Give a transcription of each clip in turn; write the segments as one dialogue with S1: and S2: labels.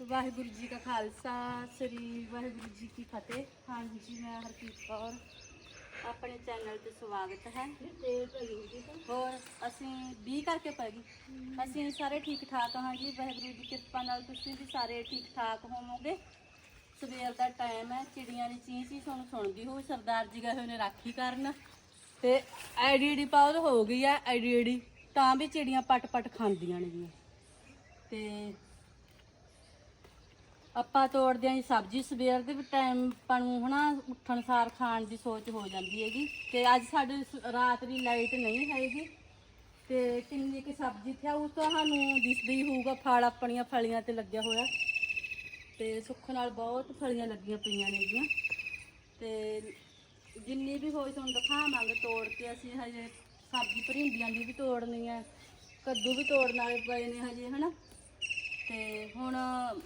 S1: ਵਾਹਿਗੁਰੂ ਜੀ ਕਾ ਖਾਲਸਾ, ਸ੍ਰੀ ਵਾਹਿਗੁਰੂ ਜੀ ਕੀ ਫਤਿਹ। ਹਾਂਜੀ, ਮੈਂ ਹਰਪ੍ਰੀਤ ਕੌਰ, ਆਪਣੇ ਚੈਨਲ ਤੇ ਸਵਾਗਤ ਹੈ। ਹੋਰ, ਅਸੀਂ 20 ਕਰਕੇ ਪੈ ਗਈ ਅਸੀਂ ਸਾਰੇ ਠੀਕ ਠਾਕ ਹਾਂ ਜੀ ਵਾਹਿਗੁਰੂ ਦੀ ਕਿਰਪਾ ਨਾਲ ਤੁਸੀਂ ਵੀ ਸਾਰੇ ਠੀਕ ਠਾਕ ਹੋਵੋਗੇ। ਸਵੇਰ ਦਾ ਟਾਈਮ ਹੈ, ਚਿੜੀਆਂ ਦੀ ਚੀਂ ਚੀਂ ਤੁਹਾਨੂੰ ਸੁਣਦੀ ਹੋਊ। ਸਰਦਾਰ ਜੀ ਗਏ ਹੋਏ ਨੇ ਰਾਖੀ ਕਰਨ ਤੇ ਐਡੀਡੀ ਪਾਉਦ ਹੋ ਗਈ ਆ ਐਡੀਡੀ ਤਾਂ ਵੀ ਚਿੜੀਆਂ ਪਟ ਪਟ ਖਾਂਦੀਆਂ ਨੇ ਜੀ ਤੇ ਆਪਾਂ ਤੋੜਦੇ ਆਂ ਜੀ ਸਬਜ਼ੀ ਸਵੇਰ ਦੇ ਟਾਈਮ ਆਪਾਂ ਨੂੰ ਹਨਾ ਉੱਠਣ ਸਾਰ ਖਾਣ ਦੀ ਸੋਚ ਹੋ ਜਾਂਦੀ ਹੈਗੀ। ਤੇ ਅੱਜ ਸਾਡੇ ਸ- ਰਾਤ ਦੀ ਲਾਈਟ ਨਹੀਂ ਹੈਗੀ। ਤੇ ਕਿੰਨੀ ਕਿ ਸਬਜ਼ੀ ਥਿਆ ਉਸ ਤੁਹਾਨੂੰ ਦਿਸਦਾ ਹੀ ਹੋਊਗਾ, ਫਲ ਆਪਣੀਆਂ ਫਲੀਆਂ ਤੇ ਲੱਗਿਆ ਹੋਇਆ। ਤੇ ਸੁੱਖ ਨਾਲ ਬਹੁਤ ਫਲੀਆਂ ਲੱਗੀਆਂ ਪਈਆਂ ਨੇਗੀਆਂ ਤੇ ਜਿੰਨੀ ਵੀ ਹੋਈ ਤੁਹਾਨੂੰ ਦਿਖਾਵਾਂਗੇ, ਤੋੜ ਕੇ ਅਸੀਂ ਹਜੇ ਸਬਜ਼ੀ ਭਰਿੰਡੀਆਂ ਦੀ ਵੀ ਤੋੜਨੀ ਹੈ, ਕੱਦੂ ਵੀ ਤੋੜਨ ਵਾਲੇ ਪਏ ਨੇ ਹਜੇ, ਹਨਾ। ਤੇ ਹੁਣ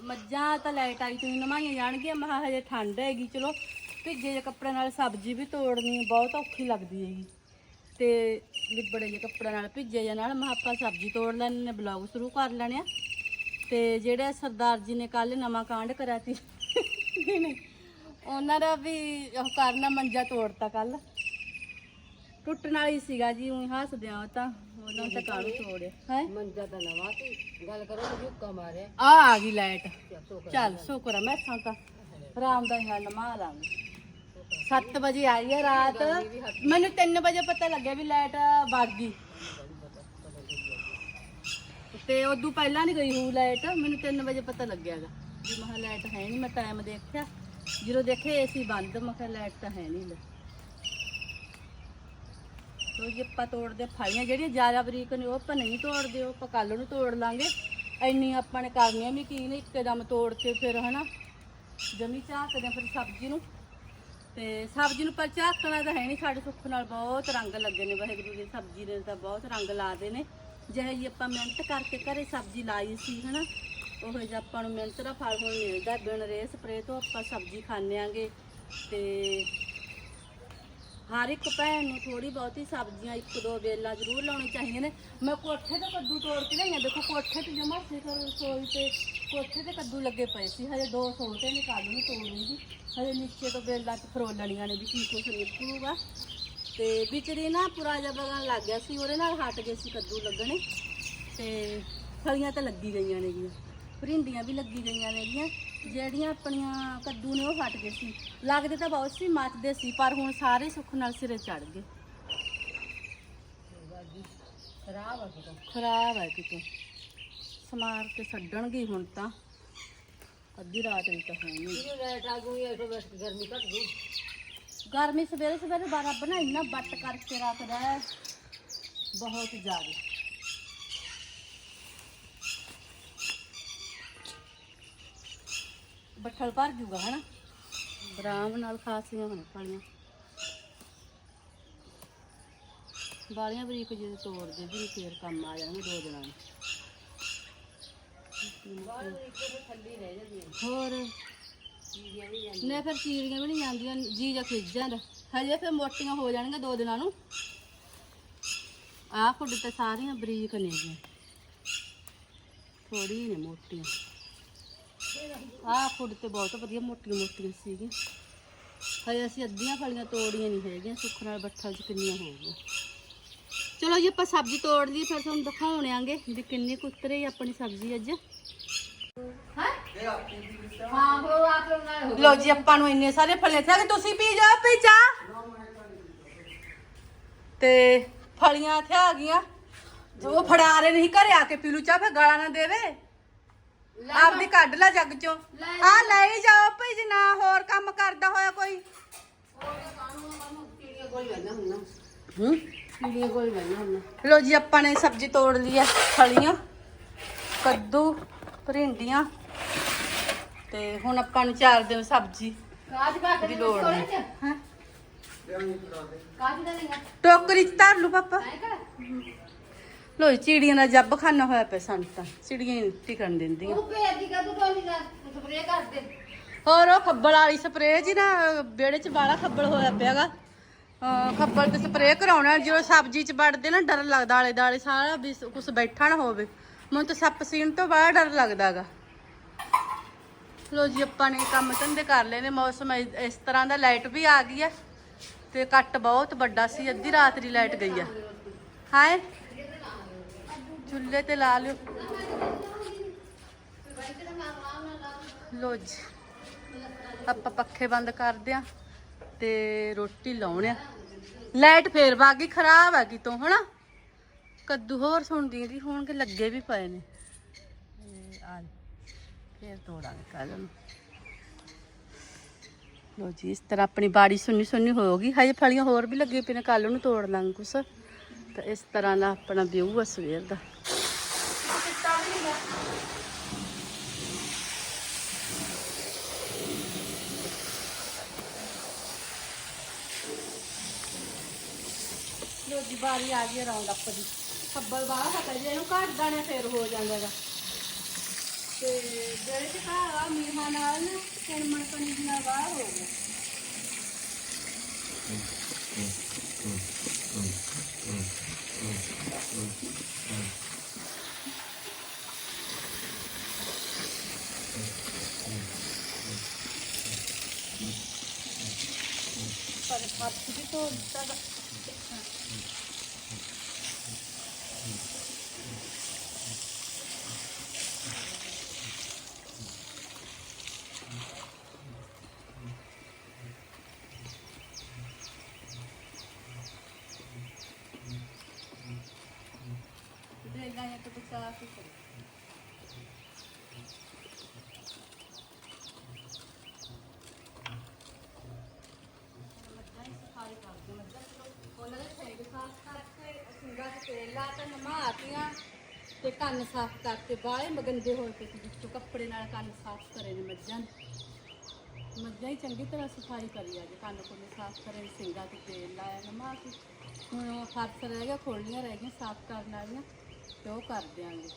S1: ਮੱਝਾਂ ਤਾਂ ਲਾਈਟ ਆਈ ਤੁਸੀਂ ਨਮਾਈਆਂ ਜਾਣਗੀਆਂ। ਮਹਾ ਹਜੇ ਠੰਡ ਹੈਗੀ, ਚਲੋ ਭਿੱਜੇ ਜਿਹੇ ਕੱਪੜਿਆਂ ਨਾਲ ਸਬਜ਼ੀ ਵੀ ਤੋੜਨੀ, ਬਹੁਤ ਔਖੀ ਲੱਗਦੀ ਹੈਗੀ। ਤੇ ਲਿਬੜੇ ਜਿਹੇ ਕੱਪੜਿਆਂ ਨਾਲ, ਭਿੱਜੇ ਜਿਹੇ ਨਾਲ ਮਹਾ ਆਪਾਂ ਸਬਜ਼ੀ ਤੋੜ ਲੈਣੇ ਨੇ ਬਲੌਗ ਸ਼ੁਰੂ ਕਰ ਲੈਣੇ ਆ। ਤੇ ਜਿਹੜੇ ਸਰਦਾਰ ਜੀ ਨੇ ਕੱਲ ਨਵਾਂ ਕਾਂਡ ਕਰਾਤੀ ਉਹਨਾਂ ਦਾ ਵੀ ਉਹ ਕਰਨਾ ਮੰਜਾ ਤੋੜਤਾ ਕੱਲ ਟੁੱਟਣ ਵਾਲੀ ਸੀਗਾ ਜੀ ਉਹ ਹੱਸਦੇ ਆ ਉਹ ਤਾਂ ਉਹਨਾਂ ਤਾਂ ਕਾਲੂ ਤੋੜਿਆ ਹੈ?
S2: ਮੰਜਾ ਤਾਂ ਨਵਾਂ ਸੀ ਗੱਲ ਕਰੋ ਤੇ ਹੁੱਕਾ ਮਾਰਿਆ।
S1: ਆ ਆ ਗਈ ਲਾਈਟ। ਚੱਲ ਸ਼ੁਕਰ ਆ ਮੈਂ ਤਾਂ ਆਰਾਮ ਦਾ ਹਾਲ ਮਾ ਲਾਂਗੇ 7 ਵਜੇ ਆਈ ਹੈ ਰਾਤ। ਮੈਨੂੰ 3 ਵਜੇ ਪਤਾ ਲੱਗਿਆ ਵੀ ਲਾਈਟ ਵਗ ਗਈ। ਤੇ ਉਦੋਂ ਪਹਿਲਾਂ ਨਹੀਂ ਗਈ ਹੂ ਲਾਈਟ ਮੈਨੂੰ 3 ਵਜੇ ਪਤਾ ਲੱਗਿਆਗਾ ਵੀ ਮਹਾ ਲਾਈਟ ਹੈ ਨਹੀਂ ਮੈਂ ਟਾਈਮ ਦੇਖਿਆ। ਜਦੋਂ ਦੇਖੇ ਏਸੀ ਬੰਦ ਮੈਂ ਕਿਹਾ ਲਾਈਟ ਤਾਂ ਹੈ ਨਹੀਂ ਲੈ ਜੀ, ਆਪਾਂ ਤੋੜਦੇ ਫਲੀਆਂ ਜਿਹੜੀਆਂ ਜ਼ਿਆਦਾ ਬਰੀਕ ਨੇ, ਉਹ ਆਪਾਂ ਨਹੀਂ ਤੋੜਦੇ, ਉਹ ਆਪਾਂ ਕੱਲ ਨੂੰ ਤੋੜ ਲਾਂਗੇ। ਇੰਨੀ ਆਪਾਂ ਨੇ ਕਰਨੀਆਂ ਵੀ ਕੀ ਨੇ, ਇੱਕਦਮ ਤੋੜ ਕੇ ਫਿਰ ਹਨਾ, ਜਮੀ ਝਾਕਦੇ ਆ ਫਿਰ ਸਬਜ਼ੀ ਨੂੰ। ਤੇ ਸਬਜ਼ੀ ਨੂੰ ਪਰ ਝਾਕਣਾ ਤਾਂ ਹੈ ਨਹੀਂ ਸਾਡੇ ਸੁੱਖ ਨਾਲ ਬਹੁਤ ਰੰਗ ਲੱਗੇ ਨੇ, ਵਾਹਿਗੁਰੂ ਦੀ ਸਬਜ਼ੀ ਦੇ ਤਾਂ ਬਹੁਤ ਰੰਗ ਲਾਦੇ ਨੇ। ਜਿਹੇ ਜੀ ਆਪਾਂ ਮਿਹਨਤ ਕਰਕੇ ਘਰੇ ਸਬਜ਼ੀ ਲਾਈ ਸੀ, ਹਨਾ, ਉਹ ਜਿਹਾ ਆਪਾਂ ਨੂੰ ਮਿਹਨਤ ਦਾ ਫਲ ਹੁਣ ਮਿਲਦਾ ਬਿਨ ਰੇ ਸਪਰੇ ਤੋਂ ਆਪਾਂ ਸਬਜ਼ੀ ਖਾਂਦੇ ਆਂਗੇ। ਤੇ ਹਰ ਇੱਕ ਭੈਣ ਨੂੰ ਥੋੜੀ ਬਹੁਤੀ ਸਬਜ਼ੀਆਂ ਇੱਕ ਦੋ ਵੇਲਾਂ ਜ਼ਰੂਰ ਲਾਉਣੀ ਚਾਹੀਦੀਆਂ ਨੇ। ਮੈਂ ਕੋਠੇ ਤੇ ਕੱਦੂ ਤੋੜ ਕੇ ਲਿਆਈਆਂ ਦੇਖੋ, ਕੋਠੇ ਤੇ ਜਮਾ ਸੀ ਕਰ ਰਸੋਈ ਤੇ ਕੋਠੇ ਤੇ ਕੱਦੂ ਲੱਗੇ ਪਏ ਸੀ। ਹਜੇ ਦੋ ਸੋਟੇ ਨਿਕਾਲ ਨੂੰ ਤੋੜਨੀ ਸੀ ਹਜੇ ਨੀਚੇ ਤੋਂ ਵੇਲਾਂ ਚ ਫਰੋਲਣੀਆਂ ਨੇ ਵੀ ਕੀ ਕੁਛ ਨਿਕਲੂਗਾ। ਤੇ ਵਿਚਰੀ ਨਾ ਪੁਰਾ ਜਿਹਾ ਬਗਨ ਲੱਗ ਗਿਆ ਸੀ, ਉਹਦੇ ਨਾਲ ਹਟ ਗਏ ਸੀ ਕੱਦੂ ਲੱਗਣੇ। ਤੇ ਫਲੀਆਂ ਤਾਂ ਲੱਗੀ ਗਈਆਂ ਨੇਗੀਆਂ। ਭਰਿੰਡੀਆਂ ਵੀ ਲੱਗੀ ਗਈਆਂ ਨੇਗੀਆਂ। ਜਿਹੜੀਆਂ ਆਪਣੀਆਂ ਕੱਦੂ ਨੇ ਉਹ ਫਟ ਗਏ ਸੀ। ਲੱਗਦੇ ਤਾਂ ਬਹੁਤ ਸੀ ਮੱਚਦੇ ਸੀ ਪਰ ਹੁਣ ਸਾਰੇ ਸੁੱਖ ਨਾਲ ਸਿਰੇ ਚੜ ਗਏ।
S2: ਖਰਾਬ ਆ ਕਿਤੋਂ?
S1: ਖਰਾਬ ਹੈ ਕਿਤੇ। ਸਮਾਰ ਕੇ ਛੱਡਣਗੇ ਹੁਣ ਤਾਂ। ਅੱਧੀ ਰਾਤ ਨੂੰ ਤਾਂ ਹੈ ਨਹੀਂ।
S2: ਇਹ ਲਾਈਟ ਆ ਗਈ ਇਹ ਤੋਂ ਬਸ ਗਰਮੀ ਘਟ ਗਈ?
S1: ਗਰਮੀ ਸਵੇਰੇ ਸਵੇਰੇ ਬਾਰਾ ਬਣਾਈ ਨਾ ਬੱਟ ਕਰਕੇ ਰੱਖਦਾ ਬਹੁਤ ਜ਼ਿਆਦਾ। ਬੱਠਲ ਭਰ ਜੂਗਾ, ਹਨਾ? ਆਰਾਮ ਨਾਲ ਖਾਸੀਆਂ ਹੋਣ ਫਲੀਆਂ ਵਾਲੀਆਂ ਬਰੀਕ ਜਿਹੇ ਤੋੜਦੇ ਵੀ ਫੇਰ ਕੰਮ ਆ ਜਾਣਗੇ ਦੋ ਦਿਨਾਂ ਨੂੰ। ਹੋਰ?
S2: ਚੀੜੀਆਂ
S1: ਨੇ ਫਿਰ ਚੀਰੀਆਂ ਵੀ ਨਹੀਂ ਜਾਂਦੀਆਂ, ਜੀ ਜਾਂ ਖਿੱਚ ਜਾਂਦਾ। ਹਜੇ ਫਿਰ ਮੋਟੀਆਂ ਹੋ ਜਾਣਗੀਆਂ ਦੋ ਦਿਨਾਂ ਨੂੰ। ਆਹ ਫੁੱਡ ਤੇ ਸਾਰੀਆਂ ਬਰੀਕ ਨੇ ਥੋੜੀ ਨੇ ਮੋਟੀਆਂ। ਆਹ ਫੁੱਡ ਤੇ ਬਹੁਤ ਵਧੀਆ, ਮੋਟੀਆਂ ਮੋਟੀਆਂ ਸੀਗੀਆਂ। ਹਜੇ ਅਸੀਂ ਅੱਧੀਆਂ ਫਲੀਆਂ ਤੋੜੀਆਂ ਨਹੀਂ ਹੈਗੀਆਂ, ਸੁੱਖ ਨਾਲ ਬੱਠਲ 'ਚ ਕਿੰਨੀਆਂ ਹੋ ਚਲੋ ਜੀ, ਆਪਾਂ ਸਬਜ਼ੀ ਤੋੜ ਲਈ ਫਿਰ ਤੁਹਾਨੂੰ ਦਿਖਾਉਣ ਆਂਗੇ ਵੀ ਕਿੰਨੀ ਕੁੱਤਰੇ ਆਪਣੀ ਸਬਜ਼ੀ ਅੱਜ। ਲੋ ਜੀ, ਆਪਾਂ ਨੂੰ ਇੰਨੇ ਸਾਰੇ ਫਲੀਆਂ ਥਾ ਕਿ ਤੁਸੀਂ ਪੀ ਜਾਓ ਪੀ ਚਾਹ। ਤੇ ਫਲੀਆਂ ਇੱਥੇ ਆ ਗਈਆਂ। ਜੋ ਫੜਾ ਰਹੇ ਨਹੀਂ, ਘਰੇ ਆ ਕੇ ਪੀ ਲੂ ਚਾਹ, ਫਿਰ ਗਾਲਾਂ ਨਾ ਦੇਵੇ। ਆਪਦੀ ਕੱਢ ਲੈ ਜੱਗ ਚੋਂ। ਆ ਲੈ ਜਾਓ ਭਈ ਜੀ ਨਾ ਹੋਰ ਕੰਮ ਕਰਦਾ ਹੋਇਆ ਕੋਈ। ਹੂੰ ਲੋ ਜੀ ਆਪਾਂ ਨੇ ਸਬਜ਼ੀ ਤੋੜ ਲਈ ਆ ਫਲੀਆਂ ਕੱਦੂ ਭਰਿੰਡੀਆਂ ਤੇ ਹੁਣ ਆਪਾਂ ਨੂੰ ਚਾਰ ਦਿਨ ਸਬਜ਼ੀ
S2: ਕਾਜ ਘੱਟ
S1: ਦੀ ਲੋੜ ਨਹੀਂ। ਹਾਂ?
S2: ਕਾਜ ਦਾ ਨਹੀਂ
S1: ਟੋਕਰੀ ਚ ਧਰ ਲੂ ਪਾਪਾ।
S2: ਹੈ
S1: ਲੋ ਚਿੜੀਆਂ ਦਾ ਜੱਬ ਖਾਨਾ ਹੋਇਆ ਪਿਆ ਸਾਨੂੰ ਤਾਂ ਚਿੜੀਆਂ ਹੀ ਨੀ ਟਿਕਣ ਦਿੰਦੀਆਂ।
S2: ਉਹ ਪੇ ਦੀ ਕਾ ਤੂੰ ਟੋਲੀ ਦਾ ਸਪਰੇ ਕਰ ਦੇ
S1: ਹੋਰ ਉਹ ਖੱਬਲ ਵਾਲੀ ਸਪਰੇਅ ਜੀ ਨਾ ਵਿਹੜੇ ਚ ਬਾਲਾ ਖੱਬਲ ਹੋਇਆ ਪਿਆਗਾ। ਖੱਬਲ ਤੇ ਸਪਰੇਅ ਕਰਾਉਣਾ ਜਦੋਂ ਸਬਜ਼ੀ ਚ ਵੜਦੇ ਨਾ ਡਰ ਲੱਗਦਾ ਆਲੇ ਦਾਲੇ ਸਾਰਾ ਵੀ ਕੁਝ ਬੈਠਾ ਨਾ ਹੋਵੇ। ਮੈਨੂੰ ਤਾਂ ਸੱਪ ਸੀਣ ਤੋਂ ਬੜਾ ਡਰ ਲੱਗਦਾਗਾ ਲੋ ਜੀ ਆਪਾਂ ਨੇ ਕੰਮ ਧੰਦੇ ਕਰ ਲਏ ਨੇ ਮੌਸਮ ਇਸ ਤਰ੍ਹਾਂ ਦਾ ਲਾਈਟ ਵੀ ਆ ਗਈ ਹੈ। ਤੇ ਕੱਟ ਬਹੁਤ ਵੱਡਾ ਸੀ ਅੱਧੀ ਰਾਤ ਦੀ ਲਾਈਟ ਗਈ ਆ ਹਾਏ। ਚੁੱਲ੍ਹੇ ਤੇ ਲਾ ਲਿਓ। ਲੋ ਜੀ, ਆਪਾਂ ਪੱਖੇ ਬੰਦ ਕਰਦੇ ਆ ਤੇ ਰੋਟੀ ਲਾਉਣੇ ਆ। ਲਾਈਟ ਫੇਰ ਬਾਗੀ ਖਰਾਬ ਆ ਕਿਤੋਂ ਹਨਾ? ਕੱਦੂ ਹੋਰ ਸੁਣਦੀ ਜੀ ਹੁਣ ਕਿ ਲੱਗੇ ਵੀ ਪਏ ਨੇ। ਇਹ ਆ ਫੇਰ ਤੋੜਾਂਗੇ ਕੱਲ ਨੂੰ। ਲੋ ਜੀ, ਇਸ ਤਰ੍ਹਾਂ ਆਪਣੀ ਬਾੜੀ ਸੁੰਨੀ ਸੁੰਨੀ ਹੋਊਗੀ ਹਜੇ ਫਲੀਆਂ ਹੋਰ ਵੀ ਲੱਗੇ ਪਈਆਂ ਨੇ ਕੱਲ ਨੂੰ ਤੋੜ ਲਾਂਗੇ ਕੁਛ। ਤਾਂ ਇਸ ਤਰ੍ਹਾਂ ਦਾ ਆਪਣਾ ਵਿਊ ਆ ਸਵੇਰ ਦਾ। ਲੋ ਜੀ ਬਾਰੀ ਆ ਗਈ ਰੌਂਡ ਅੱਪ ਦੀ ਖੱਬਲ ਬਾਹਰ ਹਟ ਜੇ ਇਹਨੂੰ ਘੱਟ ਦਾਣੇ ਫੇਰ ਹੋ ਜਾਂਦਾ ਗਾ। ਤੇ ਜਿਹੜੇ ਤੇ ਘਰ ਆ, ਮੀਹਾਂ ਨਾਲ ਨਾ ਕਿਣਮਣ ਪਣੀ ਨਾਲ ਬਾਹਰ ਹੋ ਗਿਆ। ਪਰ ਹੱਥ ਵੀ ਧੋ ਦਿੱਤਾ ਗਾ। ਦੇਗਾ ਇਹ ਤਾਂ ਬਚਾ ਕੇ ਕਰੇ ਮੱਝਾਂ ਦੀ ਸਫ਼ਾਈ ਕਰਦੇ ਮੱਝਾਂ ਚਲੋ ਉਹਨਾਂ ਦੇ ਸੈਂਡ ਸਾਫ਼ ਕਰਕੇ ਸਿੰਘਾਂ ਤੇ ਨਮਾਤੀਆਂ ਤੇ ਕੰਨ ਸਾਫ਼ ਕਰਕੇ ਬਾਹਲੇ ਮਗੰਦੇ ਹੋਏ ਤੇ ਵਿੱਚੋਂ ਕੱਪੜੇ ਨਾਲ ਕੰਨ ਸਾਫ਼ ਕਰੇ ਨੇ ਮੱਝਾਂ ਦੇ ਮੱਝਾਂ ਹੀ ਚੰਗੀ ਤਰ੍ਹਾਂ ਸਫ਼ਾਈ ਕਰੀ ਆ ਕੰਨ ਕੋਲੇ ਸਾਫ਼ ਕਰੇ ਸਿੰਘਾਂ ਤੇ ਤੇਲ ਲਾਇਆ, ਨਮਾ ਕੇ। ਹੁਣ ਉਹ ਫਰਸ਼ ਰਹਿ ਗਿਆ ਖੋਲੀਆਂ ਰਹਿ ਗਈਆਂ, ਸਾਫ਼ ਕਰਨ ਵਾਲੀਆਂ ਤੇ ਉਹ ਕਰ ਦਿਆਂਗੇ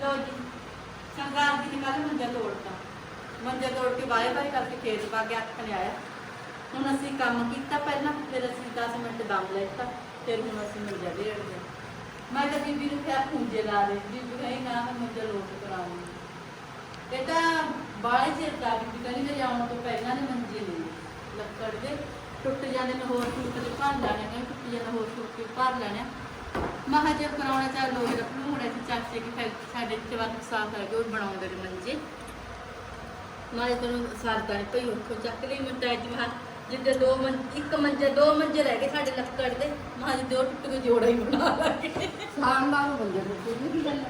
S1: ਲੋ ਜੀ ਸੰਗਾਰ ਦੀ ਨਿਕਾਲ ਮੰਜਾ ਤੋੜਤਾ ਮੰਜਾ ਤੋੜ ਕੇ ਬਾਏ ਬਾਏ ਕਰਕੇ ਖੇਤ ਪਾ ਕੇ ਅੱਖ ਨੇ ਆਇਆ। ਹੁਣ ਅਸੀਂ ਕੰਮ ਕੀਤਾ ਪਹਿਲਾਂ, ਫਿਰ ਅਸੀਂ 10 ਮਿੰਟ ਦਮ ਲੈਤਾ ਫਿਰ ਹੁਣ ਅਸੀਂ ਮੰਜਾ ਦੇ ਅੜਦੇ ਮੈਂ ਤਾਂ ਬੀਬੀ ਨੂੰ ਕਿਹਾ ਖੁੰਝੇ ਲਾ ਦੇ। ਬੀਬੀ ਕਹੀ ਨਾ, ਮੈਂ ਮੰਜਾ ਲੋਟ ਕਰਾਉਂਗੀ। ਇਹ ਬਾਲੇ ਚਿਰ ਦਾ ਬੀਬੀ ਕਹਿੰਦੀ ਮੇਰੇ ਆਉਣ ਤੋਂ ਪਹਿਲਾਂ ਨੇ ਮੰਜੇ ਲਈ ਲੱਕੜ ਦੇ। ਟੁੱਟ ਜਾਂਦੇ ਨੇ ਹੋਰ ਟੁੱਟ ਕੇ ਭਰ ਲੈਣੇ ਨੇ, ਟੁੱਟ ਜਾਂਦੇ ਹੋਰ ਟੁੱਟ ਕੇ ਭਰ ਲੈਣੇ ਮਹਾ ਜੇ ਚਾਹ ਲੋਹੇ ਦਾ ਭਲੂੜਾ ਤੇ ਚਾਚੇ ਕੀ ਫੈਕਟਰੀ ਸਾਡੇ ਇੱਥੇ ਵਾਕ ਸਾਫ਼ ਹੈ ਉਹ ਬਣਾਉਂਦੇ ਨੇ ਮੰਜੇ। ਮਾਰੇ ਤੈਨੂੰ ਸਰਦਾ ਨਹੀਂ ਪਈ ਉੱਥੋਂ ਚੱਕ ਲਈ ਮੈਂ ਟੈਜ ਮਾ ਜਿੱਦੇ ਦੋ ਮੰ ਇੱਕ ਮੰਜੇ ਦੋ ਮੰਜੇ ਰਹਿ ਗਏ ਸਾਡੇ ਲੱਕੜ ਦੇ ਮਹਾ ਜਿੱਦੇ ਉਹ ਟੁੱਟ ਕੇ ਜੋੜਾ ਹੀ ਬਣਾ ਲਾਂਗੇ।
S2: ਸਾਨ ਦਾ ਬੰਦੇ ਨੂੰ ਕੋਈ ਨਹੀਂ ਗੱਲ।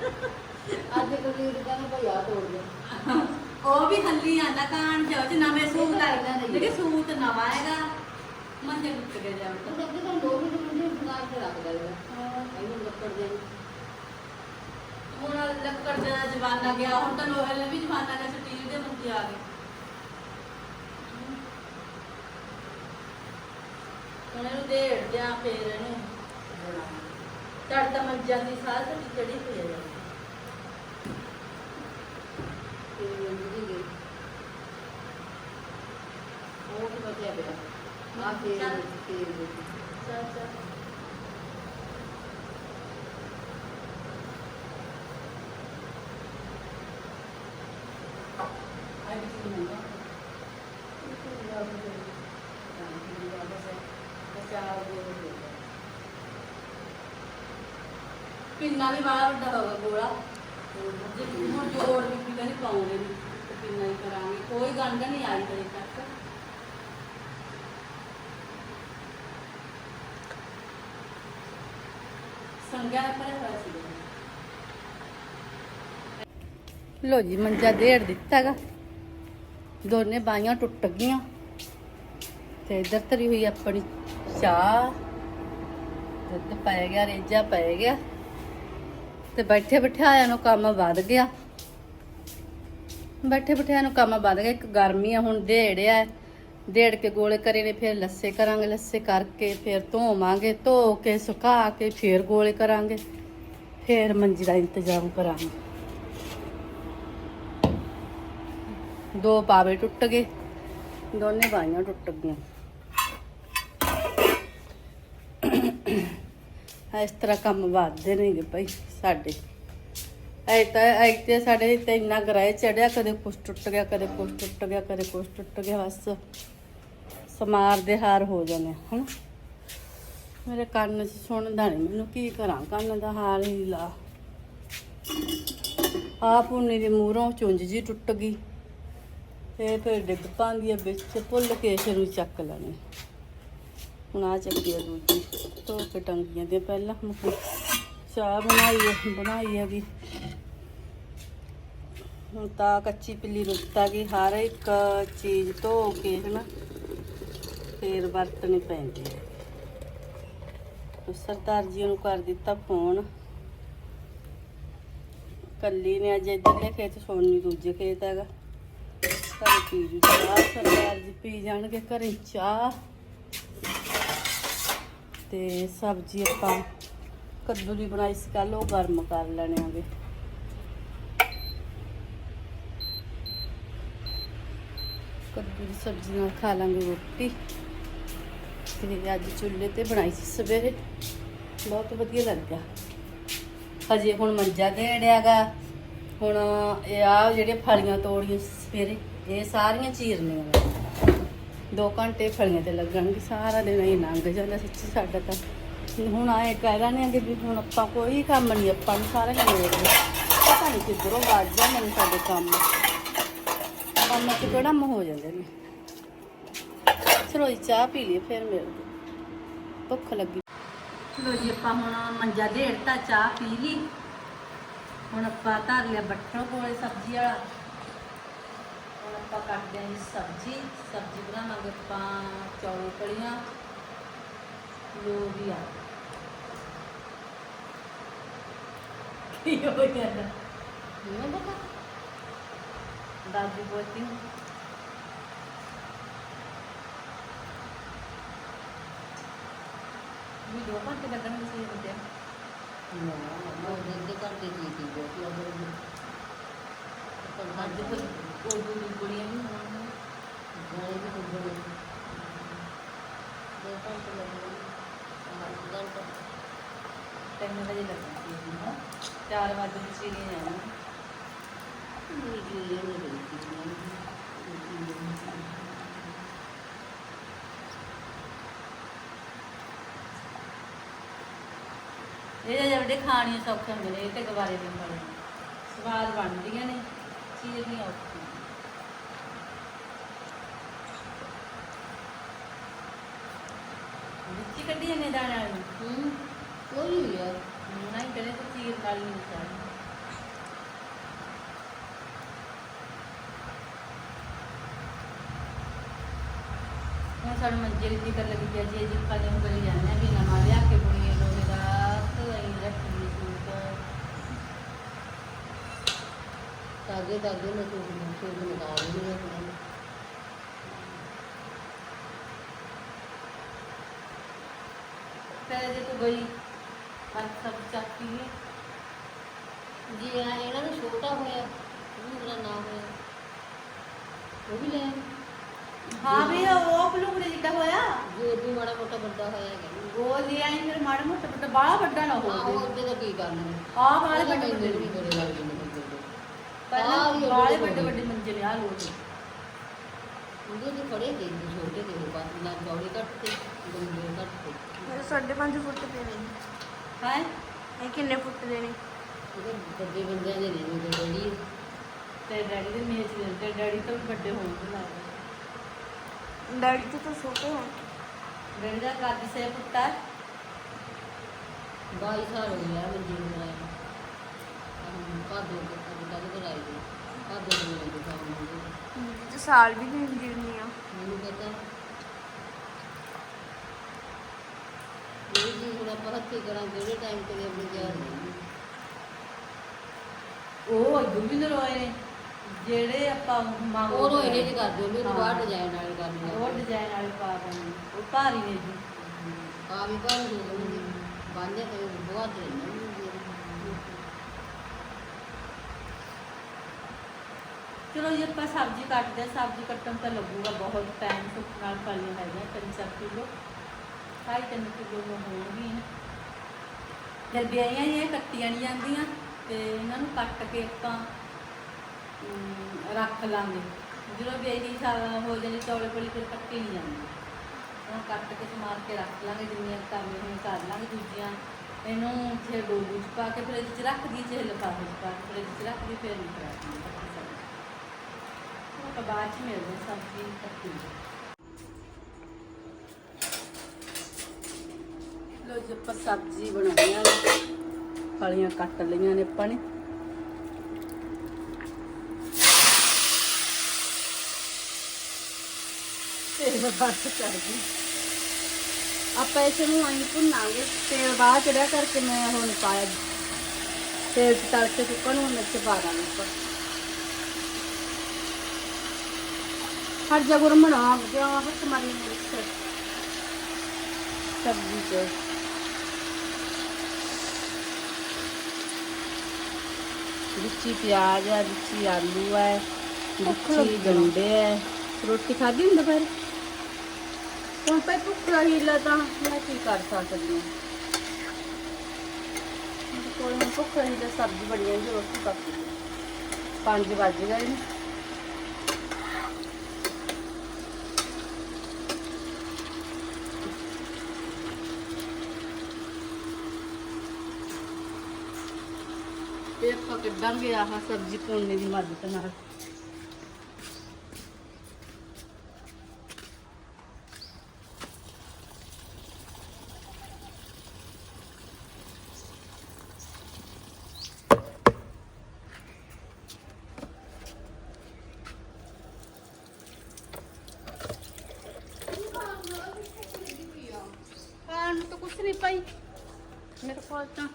S2: ਅੱਜ ਕੋਈ ਨੂੰ ਭਈ ਆ ਤੋੜ ਗਿਆ
S1: ਉਹ ਵੀ ਹੱਲੀ ਆਂਦਾ ਕਾਣ ਜਾਓ ਤੇ ਨਵੇਂ ਸੂਟ ਆ। ਜਿਹੜੇ ਸੂਟ ਨਵਾਂ ਹੈਗਾ ਮੰਜੇ ਟੁੱਟ ਗਏ ਜਾਣ
S2: ਤਾਂ ਅੱਗੇ ਤਾਂ ਲੋਕ ਨੂੰ ਮੁੰਡੇ ਬਣਾ ਕੇ ਰੱਖ ਦਿੰਦੇ ਇਹਨੂੰ ਲੱਕੜ ਦੇ
S1: ਹੁਣ ਲੱਕੜ ਦਾ ਜਮਾਨਾ ਗਿਆ ਹੁਣ ਤਾਂ ਲੋਹੇ ਦਾ ਵੀ ਜਮਾਨਾ ਗਿਆ ਸਟੀਲ ਦੇ ਮੰਜੇ ਆ ਗਏ। ਹੁਣ ਇਹਨੂੰ ਦੇੜ ਜਾਂ ਫੇਰ ਇਹਨੂੰ। ਚੜ ਤਾਂ ਮੰਜਾਂ ਦੀ ਸਾਹ ਤੇ ਚੜੀ ਹੋਈ ਹੈ
S2: ਉਹ ਕੀ ਬਚਿਆ ਪਿਆ? ਆ ਕੇ ਤੇ
S1: ਚੱਲ ਚੱਲ ਆਈ ਸੀ ਨਾ ਪਿੰਨਾ ਵੀ ਬਾਹਰ ਵੱਡਾ ਹੋਗਾ ਗੋਲਾ। ਜੇ ਹੁਣ ਜੋੜ ਵੀ ਕਿਤੇ ਨਹੀਂ ਪਾਉਂਦੇ ਵੀ ਤੇ ਪਿੰਨਾ ਹੀ ਕਰਾਂਗੇ ਕੋਈ ਗੰਢ ਨਹੀਂ ਆਈ ਤੇਰੇ ਤੱਕ। ਸੰਗਿਆ ਦਾ ਹੋਇਆ ਸੀ। ਲੋ ਜੀ, ਮੰਜਾ ਦੇੜ ਦਿੱਤਾਗਾ ਦੋਨੇ ਬਾਈਆਂ ਟੁੱਟ ਗਈਆਂ। ਤੇ ਇਧਰ ਤਰੀ ਹੋਈ ਆਪਣੀ ਚਾਹ। ਦੁੱਧ ਪੈ ਗਿਆ, ਰੇਜਾ ਪੈ ਗਿਆ। ਤੇ ਬੈਠੇ ਬਿਠਾਇਆ ਨੂੰ ਕੰਮ ਵੱਧ ਗਿਆ। ਬੈਠੇ ਬਿਠਾਇਆ ਨੂੰ ਕੰਮ ਵੱਧ ਗਿਆ। ਇੱਕ ਗਰਮੀ ਆ, ਹੁਣ ਢੇੜਿਆ ਡੇੜ ਕੇ ਗੋਲੇ ਕਰੇ ਨੇ, ਫਿਰ ਲੱਸੇ ਕਰਾਂਗੇ, ਲੱਸੇ ਕਰਕੇ ਫਿਰ ਧੋਵਾਂਗੇ, ਧੋ ਕੇ, ਸੁਕਾ ਕੇ ਫਿਰ ਗੋਲੇ ਕਰਾਂਗੇ, ਫਿਰ ਮੰਜੀ ਦਾ ਇੰਤਜ਼ਾਮ ਕਰਾਂਗੇ। ਦੋ ਪਾਵੇ ਟੁੱਟ ਗਏ, ਦੋਨੇ ਬਾਈਆਂ ਟੁੱਟ ਗਈਆਂ। ਇਸ ਤਰ੍ਹਾਂ ਕੰਮ ਵੱਧਦੇ ਨੇਗੇ ਭਾਈ ਸਾਡੇ। ਐ ਤਾਂ ਐ ਤੇ ਸਾਡੇ ਤੇ ਇੰਨਾ ਗਰਾਏ ਚੜਿਆ, ਕਦੇ ਕੁਛ ਟੁੱਟ ਗਿਆ, ਕਦੇ ਕੁਛ ਟੁੱਟ ਗਿਆ, ਕਦੇ ਕੁਛ ਟੁੱਟ ਗਿਆ, ਬਸ ਸਮਾਰ ਦੇ ਹਾਰ ਹੋ ਜਾਂਦੇ ਹਨ। ਮੇਰੇ ਕੰਨ 'ਚ ਸੁਣਦਾ ਨਹੀਂ ਮੈਨੂੰ ਕੀ ਕਰਾਂ, ਕੰਨ ਦਾ ਹਾਲ ਹੀ ਲਾ। ਆਪ ਉਨੀ ਦੇ ਮੂਹਰੋਂ ਚੁੰਝ ਜੀ ਟੁੱਟ ਗਈ। ਤੇ ਫਿਰ ਡਿੱਗ ਪਾਂਦੀ ਆ ਵਿੱਚ, ਭੁੱਲ ਕੇ ਇਸ ਨੂੰ ਚੱਕ ਲੈਣੀ। ਹੁਣ ਆ ਚੱਕੀ ਆ ਦੂਜੀ, ਧੋ ਕੇ ਟੰਗੀਆਂ ਦੇ ਪਹਿਲਾਂ ਹੁਣ ਚਾਹ ਬਣਾਈ ਹੈ ਬਣਾਈ ਆ ਵੀ। ਹੁਣ ਤਾਂ ਕੱਚੀ ਪਿੱਲੀ ਰੁੱਤਾ ਗਈ, ਹਰ ਇੱਕ ਚੀਜ਼ ਧੋ ਕੇ ਹਨਾ, ਫੇਰ ਵਰਤਣੀ ਪੈਂਦੀ ਹੈ ਸਰਦਾਰ ਜੀ ਨੂੰ ਕਰ ਦਿੱਤਾ ਫੋਨ। ਕੱਲੀ ਨੇ ਅੱਜ ਇੱਧਰਲੇ ਖੇਤ ਸੋਨੀ, ਦੂਜੇ ਖੇਤ ਹੈਗਾ। ਘਰੇ ਪੀ ਜੂ ਚਾਹ, ਸਰਦਾਰ ਜੀ ਪੀ ਜਾਣਗੇ, ਘਰੇ ਚਾਹ। ਤੇ ਸਬਜ਼ੀ ਆਪਾਂ ਕੱਦੂ ਦੀ ਬਣਾਈ ਸੀ ਕੱਲ ਉਹ ਗਰਮ ਕਰ ਲੈਣੇ ਆਗੇ। ਕੱਦੂ ਦੀ ਸਬਜ਼ੀ ਨਾਲ ਖਾ ਲਾਂਗੇ ਰੋਟੀ। ਤੇ ਅੱਜ ਚੁੱਲ੍ਹੇ ਤੇ ਬਣਾਈ ਸੀ ਸਵੇਰੇ। ਬਹੁਤ ਵਧੀਆ ਲੱਗਿਆ ਹਜੇ ਹੁਣ ਮੰਜਾ ਘੇੜਿਆਗਾ ਹੁਣ ਇਹ ਆ ਜਿਹੜੀਆਂ ਫਲੀਆਂ ਤੋੜੀਆਂ ਸਵੇਰੇ, ਇਹ ਸਾਰੀਆਂ ਚੀਰਨੀਆਂ ਨੇ ਦੋ ਘੰਟੇ ਫਲੀਆਂ ਤੇ ਲੱਗਣਗੇ, ਸਾਰਾ ਦਿਨ ਇਹ ਲੰਘ ਜਾਂਦਾ ਸੱਚੀ ਸਾਡਾ ਤਾਂ। ਹੁਣ ਆਏ ਕਹਿ ਰਹੇ ਨੇ ਵੀ ਹੁਣ ਆਪਾਂ ਕੋਈ ਕੰਮ ਨਹੀਂ ਆਪਾਂ ਨੂੰ ਸਾਰੇ ਕੰਮ ਵੇਖ ਪਤਾ ਨਹੀਂ ਕਿੱਧਰੋਂ ਵੱਜ ਜਾਂਦੇ ਨੇ ਸਾਡੇ ਕੰਮ। ਕੰਮ ਚ ਕਿਹੜਾ ਮ ਹੋ ਜਾਂਦੇ ਨੇ। ਚਲੋ ਚਾਹ ਪੀ ਲਈਏ ਫਿਰ ਮਿਲਦੇ ਭੁੱਖ ਲੱਗੀ। ਚਲੋ ਜੀ, ਆਪਾਂ ਹੁਣ ਮੰਜਾ ਢੇੜਤਾ ਚਾਹ ਪੀ ਲਈ। ਹੁਣ ਆਪਾਂ ਧਰ ਲਿਆ ਬੱਟਰ ਕੋਲੇ ਸਬਜ਼ੀ ਵਾਲਾ। ਹੁਣ ਆਪਾਂ ਕੱਟਦੇ ਹਾਂ ਸਬਜ਼ੀ ਸਬਜ਼ੀ ਬਣਾਵਾਂਗੇ ਆਪਾਂ ਚੌਲ ਕਲੀਆਂ ਲੋਬੀਆ ਕੀ ਹੋ ਗਿਆ
S2: ਮੈਨੂੰ ਪਤਾ।
S1: ਦਾਦੀ ਬੋਲਤੀ ਵੀ ਦੋ ਘੰਟੇ ਲੱਗਣਗੇ ਸੀ ਬੁੱਧਿਆ
S2: ਨਾ। ਮੈਂ ਉਹਦੇ ਦੇ ਕਰਕੇ ਕੀ ਕੀ ਬੋਤੀ ਅਗਰ
S1: ਅੱਜ ਕੋਈ ਕੋਈ ਦੂਰੀ ਕੁੜੀਆਂ ਨਹੀਂ ਹੋਣਗੀਆਂ
S2: ਗਾਣੇ ਦੇ ਬੋਲੇ ਦੋ ਘੰਟੇ ਲੱਗਣਗੇ ਆਹ ਘੰਟਾ
S1: ਤਿੰਨ ਵਜੇ ਲੱਗਣੀ ਸੀ ਨਾ 4 ਵਜੇ ਦੀ ਸੀਰੀ ਜਾਣਾ।
S2: ਮੇਰੀ ਜੀ ਇਹ ਨਹੀਂ ਰਹੀ
S1: ਇਹ ਜਿਹੜੇ ਖਾਣੀਆਂ ਸੌਖੇ ਹੁੰਦੇ ਨੇ, ਇਹ ਤੇ ਗਵਾਰੇ ਦੇ ਵਾਲੇ ਸਵਾਦ ਬਣਦੀਆਂ ਨੇ, ਚੀਜ਼ ਨਹੀਂ ਔਖੀ। ਵਿੱਚੀ ਕੱਢੀ ਜਾਂਦੇ ਦਾਣੇ ਵਾਲੇ ਨੂੰ।
S2: ਹੂੰ ਕੋਈ ਨਹੀਂ ਯਾਰ।
S1: ਨਹੀਂ ਪਹਿਲੇ ਤਾਂ ਚੀਰ ਹੀ ਨਹੀਂ ਚਾਹੀਦੀ ਹੁਣ ਸਾਡੇ ਮੰਜੇ ਦੀ ਫਿਕਰ ਲੱਗੀ ਪਿਆ ਜੀ ਜੀ ਕਾਲੇ ਨੂੰ ਗਲੀ ਜਾਂਦੇ ਆ ਵੀ ਨਵਾਂ ਲਿਆ ਕੇ ਬੁਣੀਏ ਲੋਹੇ ਦਾ ਤੇ ਅਸੀਂ ਰੱਖੀਏ ਸੂਟ।
S2: ਤਾਗੇ ਤਾਗੇ ਮੈਂ ਸੂਟ ਨੂੰ ਸੂਟ ਨਿਕਾਲ ਲਈ
S1: ਫਿਰ ਜੇ ਤੂੰ ਗਈ ਹੱਥ ਸਭ ਚੱਕੀ
S2: ਜੀ ਆ ਇਹਨਾਂ ਨੂੰ ਛੋਟਾ ਹੋਇਆ ਉਹ ਮੇਰਾ ਨਾ ਹੋਇਆ। ਉਹ ਵੀ ਲੈ।
S1: ਹਾਂ ਵੀ ਉਹ ਬਲੂਗੜੇ ਜਿੱਡਾ ਹੋਇਆ।
S2: ਜੋ ਵੀ ਮਾੜਾ ਮੋਟਾ ਵੱਡਾ ਹੋਇਆ ਹੈਗਾ।
S1: ਉਹ ਲੈ ਆਈ ਫਿਰ ਮਾੜਾ ਮੋਟਾ ਵੱਡਾ ਬਾਹਲਾ ਵੱਡਾ ਨਾ ਹੋਵੇ।
S2: ਉਹਦੇ ਦਾ ਕੀ ਕਰਨਾ
S1: ਆ
S2: ਪਹਿਲਾਂ
S1: ਵੱਡੇ ਵੱਡੇ
S2: ਵੀ ਬੜੇ ਲੱਗਦੇ ਨੇ ਦੇ।
S1: ਪਹਿਲਾਂ
S2: ਆਹ ਵੀ
S1: ਬਾਹਲੇ
S2: ਵੱਡੇ
S1: ਵੱਡੇ ਮੰਜੇ ਨੇ ਆ ਲੋਕ।
S2: ਉਹਦੇ ਤੇ ਖੜੇ ਦੇ ਛੋਟੇ ਦੇ ਉਹ ਬਾਤ ਨਾ ਚੌੜੇ ਘੱਟ ਤੇ। ਗੰਦੇ ਘੱਟ
S3: ਮੇਰੇ ਸਾਢੇ ਪੰਜ ਫੁੱਟ ਦੇ ਨੇ।
S1: ਹੈ?
S3: ਇਹ ਕਿੰਨੇ ਫੁੱਟ ਦੇ ਨੇ?
S2: ਉਹਦੇ ਵੱਡੇ ਬੰਦਿਆਂ ਦੇ ਨੇ ਉਹਦੇ ਡੈਡੀ
S1: ਤੇ ਡੈਡੀ ਦੇ ਮੇਜ ਦੇ ਤੇ ਡੈਡੀ ਤੋਂ ਵੀ ਵੱਡੇ ਹੋਣਗੇ ਲੱਗਦਾ
S3: ਡੈਡੀ ਤੋਂ ਤਾਂ ਛੋਟੇ ਹੋਣ।
S1: ਡੈਡੀ ਦਾ ਕੱਦ ਸੇ ਪੁੱਤਾ
S2: 22 ਸਾਲ ਹੋ ਗਿਆ ਮੰਜੀ ਨੂੰ ਲਾਇਆ ਹਮ ਕਾਦੋ ਕੇ ਕਾਦੋ ਕੇ ਲਾਈ ਦੇ ਨੂੰ। ਲਾਈ ਦੇ ਕੰਮ
S3: ਤੇ ਸਾਲ ਵੀ ਨਹੀਂ ਜਿੰਨੀ ਆ।
S2: ਮੈਨੂੰ ਪਤਾ। ਇਹ ਜੀ ਹੁਣ ਆਪਾਂ ਹੱਥੀ ਕਰਾਂ ਜਿਹੜੇ ਟਾਈਮ ਤੇ ਆਪਣੇ ਤਿਆਰ ਨਹੀਂ
S1: ਉਹ ਅੱਗੂ ਵੀ ਨਰੋਏ ਨੇ ਜਿਹੜੇ ਆਪਾਂ ਮੰਗ
S2: ਉਹ ਰੋ ਇਹਨੇ ਚ ਕਰ ਦਿਓ ਉਹਨੂੰ
S1: ਹਾਂ।
S2: ਬਾਹਰ ਡਿਜ਼ਾਈਨ ਵਾਲੀ ਕਰਨੀ
S1: ਉਹ ਡਿਜ਼ਾਈਨ ਵਾਲੇ ਪਾ ਦੇਣੇ ਉਹ ਭਾਰੀ ਨੇ ਜੀ।
S2: ਆ ਵੀ ਕਰ ਦੋ ਬੰਦੇ ਤੇ ਬਹੁਤ ਦੇ
S1: ਚਲੋ ਜੀ ਆਪਾਂ ਸਬਜ਼ੀ ਕੱਟਦੇ ਹਾਂ ਸਬਜ਼ੀ ਕੱਟਣ ਤਾਂ ਲੱਗੂਗਾ ਬਹੁਤ ਟਾਈਮ ਸੁੱਕ ਨਾਲ ਫਲੀਆਂ ਹੈਗੀਆਂ ਤਿੰਨ ਚਾਰ ਕਿਲੋ। ਢਾਈ ਤਿੰਨ ਕਿਲੋ ਨੂੰ। ਹੋਣਗੀਆਂ ਜਦ ਵਿਆਹੀਆਂ ਇਹ ਕੱਟੀਆਂ ਨਹੀਂ ਜਾਂਦੀਆਂ ਤੇ ਇਹਨਾਂ ਨੂੰ ਕੱਟ ਕੇ ਆਪਾਂ ਰੱਖ ਲਾਂਗੇ। ਜਦੋਂ ਵਿਆਹੀ ਸਾਲ ਹੋ ਜਾਂਦੀ, ਚੌਲੇ ਕੋਲੀ ਫਿਰ ਕੱਟੀ ਨਹੀਂ ਜਾਂਦੀ। ਉਹ ਕੱਟ ਕੇ ਸਮਾਰ ਕੇ ਰੱਖ ਲਾਂਗੇ, ਜਿੰਨੀਆਂ ਕਰਨੀਆਂ ਹੋਈਆਂ ਕਰ ਲਾਂਗੇ ਦੂਜੀਆਂ। ਇਹਨੂੰ ਜੇ ਡੋਲੂ ਚ ਪਾ ਕੇ ਫਰਿੱਜ ਚ ਰੱਖ ਦੀ ਜੇ ਲਿਫਾਫੇ ਚ ਪਾ ਕੇ ਫਰਿੱਜ ਚ ਰੱਖ ਦੀ ਫਿਰ ਨਹੀਂ ਕਰਾਂਗੇ। ਬਾਅਦ ਚ ਮਿਲਦੇ ਸਬਜ਼ੀ ਕੱਟੀ। ਲੋ ਆਪਾਂ ਸਬਜ਼ੀ ਬਣਾਉਣੀ ਆ ਫਲੀਆਂ ਕੱਟ ਲਈਆਂ ਨੇ ਆਪਾਂ ਨੇ। ਤੇ ਬਸ ਕਰ ਗਈ। ਆਪਾਂ ਇਸ ਨੂੰ ਆਈ ਭੁੰਨਾਂਗੇ। ਤੇਲ ਬਾਅਦ ਚੜਿਆ ਕਰਕੇ ਮੈਂ ਹੁਣ ਪਾਇਆ। ਤੇਲ ਚ ਤਲ ਕੇ ਕੁੱਕਰ ਨੂੰ ਮਿਰਚ ਪਾ ਦਾਂਗੇ ਉੱਪਰ ਹਰ ਜਗ੍ਹਾ ਰਮਣਾ ਗਿਆ ਹੱਥ ਮਾਰੀ ਮਿਰਚ ਸਬਜ਼ੀ ਚ। ਵਿੱਚੀ ਪਿਆਜ਼ ਹੈ ਵਿੱਚੀ ਆਲੂ ਹੈ ਵਿੱਚੀ ਗੰਡੇ ਹੈ। ਰੋਟੀ ਖਾਧੀ ਹੁੰਦਾ ਫਿਰ? ਹੁਣ ਪੈ ਭੁੱਖ ਰਹੀ ਲਾ ਤਾਂ ਮੈਂ ਕੀ ਕਰ ਸਕਦੀ ਹਾਂ? ਕੋਲ ਭੁੱਖ ਰਹੀ ਤਾਂ ਸਬਜ਼ੀ ਬਣੀ ਜਾਂਦੀ ਰੋਟੀ ਪੱਕ ਗਈ 5 ਵੱਜ ਗਏ ਨੇ। ਇਹ ਆਪਾਂ ਕੱਢਾਂਗੇ ਆਹ ਸਬਜ਼ੀ ਭੁੰਨਣੇ ਦੀ ਮਦਦ ਨਾਲ। ਖਾਣ ਨੂੰ ਤਾਂ ਕੁਛ ਨਹੀਂ ਪਾਈ ਮੇਰੇ ਕੋਲ ਤਾਂ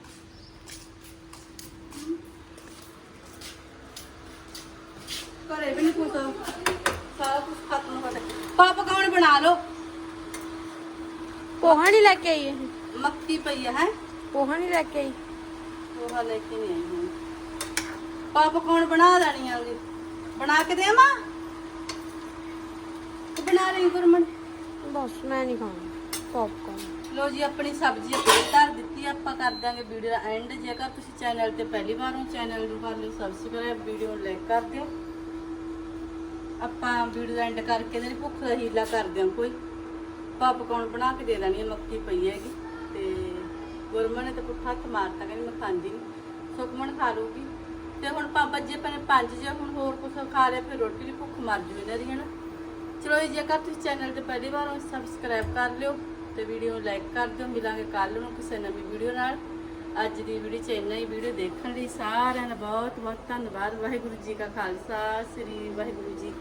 S1: ਘਰੇ ਵੀ ਨਹੀਂ ਕੁਛ। ਸਾਰਾ ਕੁਝ ਖਤਮ ਹੋ ਗਿਆ। ਪਾਪਾ ਕੌਣ ਬਣਾ ਲਓ।
S3: ਪੋਹਾ ਨਹੀਂ ਲੈ ਕੇ ਆਈ ਇਹ?
S1: ਮੱਕੀ ਪਈ ਹੈ?
S3: ਪੋਹਾ ਨਹੀਂ ਲੈ ਕੇ ਆਈ?
S1: ਉਹ ਲੈ ਕੇ ਨਹੀਂ ਆਈ ਹੁਣ। ਪਾਪਾ ਕੌਣ ਬਣਾ ਲੈਣੀ ਆ ਉਹਦੀ। ਬਣਾ ਕੇ ਦੇਵਾਂ? ਤੂੰ ਬਣਾ ਰਹੀ ਗੁਰਮਨ?
S3: ਬਸ ਮੈਂ ਨਹੀਂ ਖਾਣਾ। ਪੌਪਕਾਰਨ
S1: ਲੋ ਜੀ ਆਪਣੀ ਸਬਜ਼ੀ ਆਪਣੀ ਧਰ ਦਿੱਤੀ ਆ, ਆਪਾਂ ਕਰ ਦਾਂਗੇ ਵੀਡੀਓ ਦਾ ਐਂਡ ਜੇਕਰ ਤੁਸੀਂ ਚੈਨਲ ਤੇ ਪਹਿਲੀ ਵਾਰ ਹੋ ਚੈਨਲ ਨੂੰ ਕਰ ਲਿਓ ਸਬਸਕ੍ਰਾਈਬ ਵੀਡੀਓ ਨੂੰ ਲਾਈਕ ਕਰ ਦਿਓ। ਆਪਾਂ ਵੀਡੀਓ ਐਂਡ ਕਰਕੇ ਇਹਦੇ ਲਈ ਭੁੱਖ ਦਾ ਹੀਲਾ ਕਰਦੇ ਹਾਂ ਕੋਈ। ਪਾਪਕੌਰਨ ਬਣਾ ਕੇ ਦੇ ਦੇਣੀ ਹੈ ਮੱਕੀ ਪਈ ਹੈਗੀ। ਤੇ ਗੁਰਮਨ ਨੇ ਤਾਂ ਪੁੱਠਾ ਹੱਥ ਮਾਰਤਾ, ਕਹਿੰਦੀ ਮੈਂ ਖਾਂਦੀ ਨਹੀਂ ਸੁਖਮਨ ਖਾ ਲੂਗੀ ਤੇ ਹੁਣ ਪਾਪਾ ਜੇ ਪਨੇ ਪੰਜ ਜੇ, ਹੁਣ ਹੋਰ ਕੁਝ ਖਾ ਲਿਆ, ਫਿਰ ਰੋਟੀ ਦੀ ਭੁੱਖ ਮਰ ਜੂ ਇਹਨਾਂ ਦੀ, ਹਨਾ। ਚਲੋ ਜੀ, ਜੇਕਰ ਤੁਸੀਂ ਚੈਨਲ ਤੇ ਪਹਿਲੀ ਵਾਰ ਹੋ, ਸਬਸਕ੍ਰਾਈਬ ਕਰ ਲਿਓ ਤੇ ਵੀਡੀਓ ਨੂੰ ਲਾਈਕ ਕਰ ਦਿਓ। ਮਿਲਾਂਗੇ ਕੱਲ ਨੂੰ ਕਿਸੇ ਨਵੀਂ ਵੀਡੀਓ ਨਾਲ। ਅੱਜ ਦੀ ਵੀਡੀਓ ਚ ਇੰਨਾ ਹੀ। ਵੀਡੀਓ ਦੇਖਣ ਲਈ ਸਾਰਿਆਂ ਦਾ ਬਹੁਤ ਬਹੁਤ ਧੰਨਵਾਦ। ਵਾਹਿਗੁਰੂ ਜੀ ਕਾ ਖਾਲਸਾ, ਸ੍ਰੀ ਵਾਹਿਗੁਰੂ ਜੀ